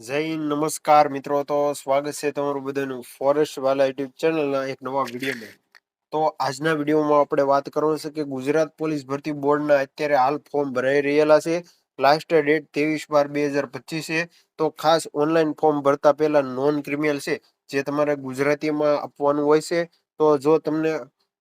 જય નમસ્કાર મિત્રો. તો સ્વાગત છે તમારું બધાનું ફોરેસ્ટ વાલા યુટ્યુબ ચેનલના એક નવા વિડીયોમાં. તો આજના વિડીયોમાં આપણે વાત કરવાની છે કે ગુજરાત પોલીસ ભરતી બોર્ડના અત્યારે હાલ ફોર્મ ભરાઈ રહેલા છે. લાસ્ટ ડેટ ત્રેવીસ બાર બે હજાર પચીસ છે. તો ખાસ ઓનલાઈન ફોર્મ ભરતા પહેલા નોન ક્રિમિનલ છે, જે તમારે ગુજરાતીમાં આપવાનું હોય છે. તો જો તમને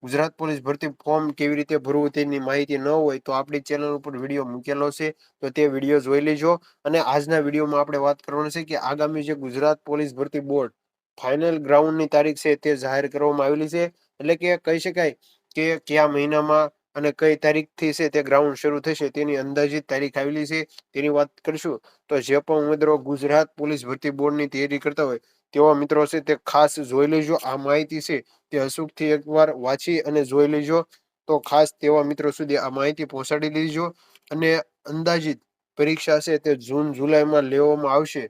ગુજરાત પોલીસ ભરતી ફોર્મ કેવી રીતે ભરવું તેની માહિતી ન હોય તો આપણી ચેનલ ઉપર વીડિયો મૂકેલો છે. તો તે વીડિયો જોઈ લેજો. અને આજના વિડીયોમાં આપણે વાત કરવાની છે કે આગામી જે ગુજરાત પોલીસ ભરતી બોર્ડ ફાઇનલ ગ્રાઉન્ડની તારીખ છે તે જાહેર કરવામાં આવેલી છે. એટલે કે કહી શકાય કે કયા મહિનામાં અને કઈ તારીખથી છે તે ગ્રાઉન્ડ શરૂ થશે તેની અંદાજિત તારીખ આવેલી છે. તેની વાત કરીશું. તો જે પણ ઉમેદવારો ગુજરાત પોલીસ ભરતી બોર્ડની તૈયારી કરતા હોય તેવા મિત્રો છે તે ખાસ જોઈ લેજો. આ માહિતી છે તે અચૂકથી એકવાર વાંચી અને જોઈ લેજો. તો ખાસ તેવા મિત્રો સુધી આ માહિતી પહોંચાડી દેજો. અને અંદાજિત પરીક્ષા છે તે જૂન, જુલાઈમાં લેવામાં આવશે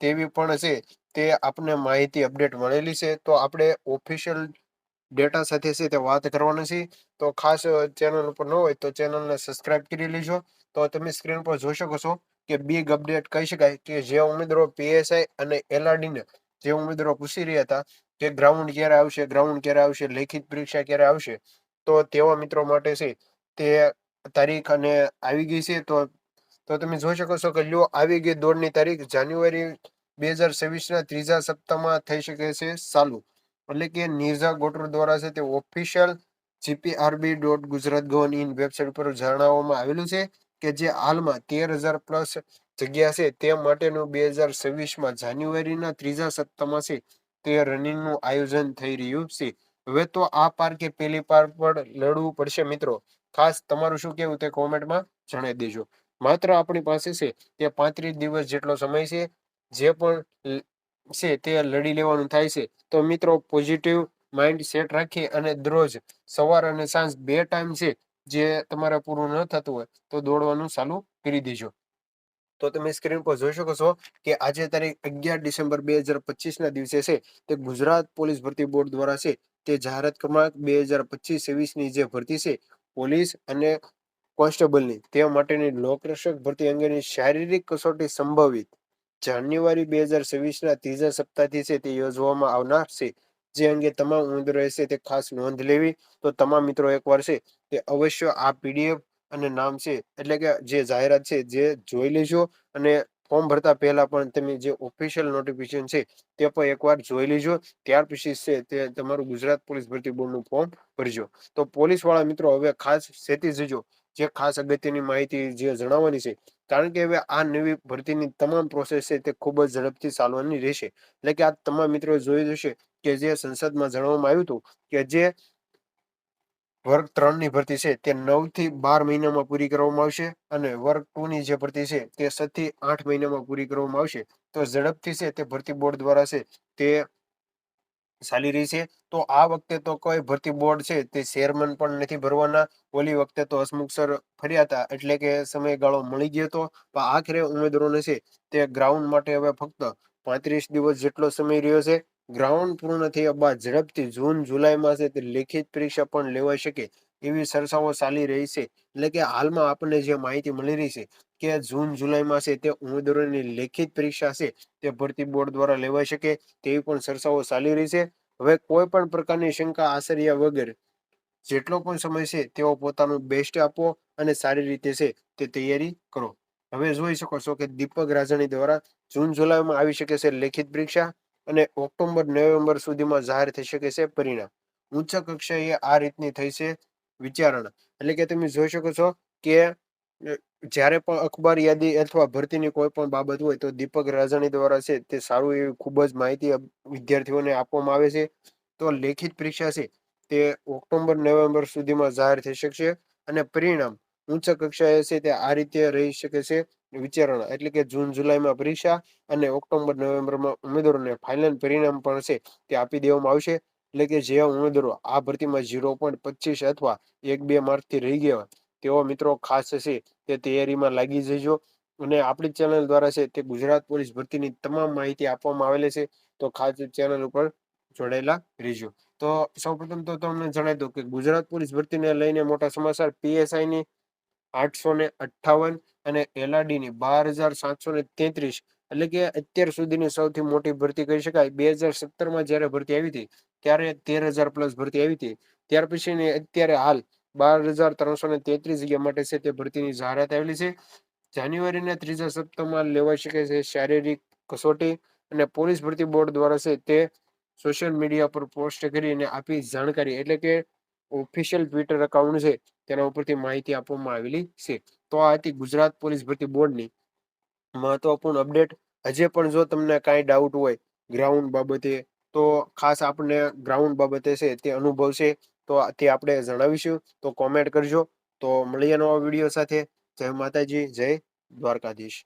તેવી પણ છે તે આપને માહિતી અપડેટ મળેલી છે. તો આપણે ઓફિશિયલ ડેટા સાથે છે તે વાત કરવાની છે. તો ખાસ ચેનલ ઉપર ન હોય તો ચેનલને સબસ્ક્રાઇબ કરી લેજો. તો તમે સ્ક્રીન પર જોઈ શકો છો કે બિગ અપડેટ કહી શકાય કે જે ઉમેદવારો પીએસઆઈ અને એલઆરડીને જે ઉમેદવારો પૂછી રહ્યા હતા કે ગ્રાઉન્ડ ક્યારે આવશે, ગ્રાઉન્ડ ક્યારે આવશે, લેખિત પરીક્ષા ક્યારે આવશે, તો તેવા મિત્રો માટે છે તે તારીખ અને આવી ગઈ છે, તો તો તમે જોઈ શકો છો કે લ્યો આવી ગઈ દોડની તારીખ જાન્યુઆરી બે હજાર છવ્વીસના ત્રીજા સપ્તાહમાં થઈ શકે છે ચાલુ. એટલે કે નિર્જા ગોટર દ્વારા છે તે ઓફિશિયલ જીપીઆરબી ડોટ ગુજરાત ગવર્ન ઇન વેબસાઇટ પર જણાવવામાં આવેલું છે કે જે હાલમાં તેર હજાર પ્લસ જગ્યા છે તે માટેનું બે હજાર છવ્વીસમાં જાન્યુઆરીના ત્રીજા સપ્તાહમાં છે તે રનિંગનું આયોજન થઈ રહ્યું છે. હવે તો આ પાર કે પેલી પાર પર લડવું પડશે મિત્રો. ખાસ તમારું શું કેવું તે કોમેન્ટમાં જણાવી દેજો. માત્ર આપણી પાસે છે તે પાંત્રીસ દિવસ જેટલો સમય છે. જે પણ છે તે લડી લેવાનું થાય છે. તો મિત્રો પોઝિટિવ માઇન્ડ સેટ રાખી અને દરરોજ સવાર અને સાંજ બે ટાઈમ છે જે તમારે પૂરું ન થતું હોય તો દોડવાનું ચાલુ કરી દેજો. તો તમે સ્ક્રીન પર જોઈ શકો છો કે આજે તારીખ અગિયાર ડિસેમ્બર બે હજાર પચીસ ના દિવસે છે તે ગુજરાત પોલીસ ભરતી બોર્ડ દ્વારા છે તે જાહેરાત ક્રમાંક બે હજાર પચીસની જે ભરતી છે પોલીસ અને કોન્સ્ટેબલની તે માટેની લોકરક્ષક ભરતી અંગેની શારીરિક કસોટી સંભવિત જાન્યુઆરી બે હજાર છવ્વીસના ત્રીજા સપ્તાહથી છે તે યોજવામાં આવનાર છે. જે અંગે તમામ ઉમેદવારો છે તે ખાસ નોંધ લેવી. તો તમામ મિત્રો એકવાર છે તે અવશ્ય આ પીડીએફ અને નામ છે, એટલે કે જે જાહેરાત છે, જે જોઈ લેજો. અને ફોર્મ ભરતા પહેલા પણ તમે જે ઓફિશિયલ નોટિફિકેશન છે, તે પણ એકવાર જોઈ લેજો. ત્યાર પછી છે તે તમારું ગુજરાત પોલીસ ભરતી બોર્ડનું ફોર્મ ભરજો. તો પોલીસવાળા મિત્રો, હવે ખાસ સેતી જજો. જે ખાસ અગત્યની માહિતી જે જણાવવાની છે, કારણ કે હવે આ નવી ભરતીની તમામ પ્રોસેસ છે તે ખૂબ જ ઝડપથી ચાલવાની રહેશે. એટલે કે આ તમામ મિત્રો જોઈ જશે કે જે સંસદમાં જણાવવામાં આવ્યું હતું કે જે વર્ગ ત્રણની ભરતી છે તે નવથી બાર મહિનામાં પૂરી કરવામાં આવશે અને વર્ગ ટુ ની જે ભરતી છે તે છ થી આઠ મહિનામાં પૂરી કરવામાં આવશે. તો ઝડપથી છે તે ભરતી બોર્ડ દ્વારા છે તે ચાલી રહી છે. તો આ વખતે તો કોઈ ભરતી બોર્ડ છે તે ચેરમેન પણ નથી ભરવાના. ઓલી વખતે તો હસમુખ સર ફર્યા હતા એટલે કે સમયગાળો મળી ગયો હતો. આખરે ઉમેદવારોને છે તે ગ્રાઉન્ડ માટે હવે ફક્ત પાંત્રીસ દિવસ જેટલો સમય રહ્યો છે. ગ્રાઉન્ડ પૂર્ણ થયા બાદ ઝડપથી જૂન જુલાઈ માસે લેખિત પરીક્ષા પણ લેવાઈ શકે એવી સરસાઓ ચાલી રહી છે. એટલે કે હાલમાં આપણને જે માહિતી મળી રહી છે કે જૂન જુલાઈ માસે તે ઉમેદવારોની લેખિત પરીક્ષા છે તે ભરતી બોર્ડ દ્વારા લેવાઈ શકે તેવી પણ સરસાઓ ચાલી રહી છે. હવે કોઈ પણ પ્રકારની શંકા આશર્યા વગર જેટલો પણ સમય છે તેઓ પોતાનું બેસ્ટ આપો અને સારી રીતે છે તે તૈયારી કરો. હવે જોઈ શકો છો કે દીપક રાજાણી દ્વારા જૂન, જુલાઈમાં આવી શકે છે લેખિત પરીક્ષા. અને ઓક્ટોબર, નવેમ્બર સુધીમાં જાહેર થઈ શકે છે પરિણામ. ઉચ્ચ કક્ષાએ આ રીતની થઈ છે વિચારણા. એટલે કે તમે જોઈ શકો છો કે જ્યારે પણ અખબાર યાદી અથવા ભરતીની કોઈ પણ બાબત હોય તો દીપક રાજાણી દ્વારા છે તે સારું એવી ખૂબ જ માહિતી વિદ્યાર્થીઓને આપવામાં આવે છે. તો લેખિત પરીક્ષા છે તે ઓક્ટોબર, નવેમ્બર સુધીમાં જાહેર થઈ શકશે અને પરિણામ ઉચ્ચ કક્ષાએ છે તે આ રીતે રહી શકે છે વિચારણા એટલે કે જૂન, જુલાઈમાં પરીક્ષા અને ઓક્ટોબર, નવેમ્બરમાં ઉમેદવારોને ફાઇનલ પરિણામ પણ છે તે આપી દેવામાં આવશે. એટલે કે જે ઉમેદવારો આ ભરતીમાં ઝીરો પોઈન્ટ પચીસ અથવા એક, બે માર્કથી રહી ગયા તેવા મિત્રો ખાસ છે તે તૈયારીમાં લાગી જજો. અને આપણી ચેનલ દ્વારા છે તે ગુજરાત પોલીસ ભરતીની તમામ માહિતી આપવામાં આવેલી છે, તો ખાસ ચેનલ ઉપર જોડાયેલા રહેજો. તો સૌપ્રથમ તો તમને જણાવી દઉં કે ગુજરાત પોલીસ ભરતીને લઈને મોટા સમાચાર પીએસઆઈ ની આઠસો ને અઠ્ઠાવન અને એલઆરડી ની બાર હજાર સાતસો ને તેત્રીસ એટલે કે અત્યાર સુધીની સૌથી મોટી ભરતી કહી શકાય. બે હજાર સત્તરમાં જ્યારે ભરતી આવી હતી, ત્યારે તેર હજાર પ્લસ ભરતી આવી હતી. ત્યાર પછીની અત્યારે હાલ બાર હજાર ત્રણસો ને તેત્રીસ જગ્યા માટે છે તે ભરતીની જાહેરાત આવેલી છે. જાન્યુઆરીના ત્રીજા સપ્તાહમાં લેવાઈ શકે છે શારીરિક કસોટી અને પોલીસ ભરતી બોર્ડ દ્વારા છે તે સોશિયલ મીડિયા પર પોસ્ટ કરીને આપી જાણકારી. એટલે કે ઓફિશિયલ ટ્વિટર એકાઉન્ટ છે, તેના ઉપરથી માહિતી આપવામાં આવેલી છે. તો આ હતી ગુજરાત પોલીસ ભરતી બોર્ડની મહત્વપૂર્ણ અપડેટ હજે પણ જો તમને કાંઈ ડાઉટ હોય ગ્રાઉન્ડ બાબતે, તો ખાસ આપણને ગ્રાઉન્ડ બાબતે છે તે અનુભવ છે, તો તે આપણે જણાવીશું. તો કોમેન્ટ કરજો. તો મળીએ નવા વીડિયો સાથે. જય માતાજી, જય દ્વારકાધીશ.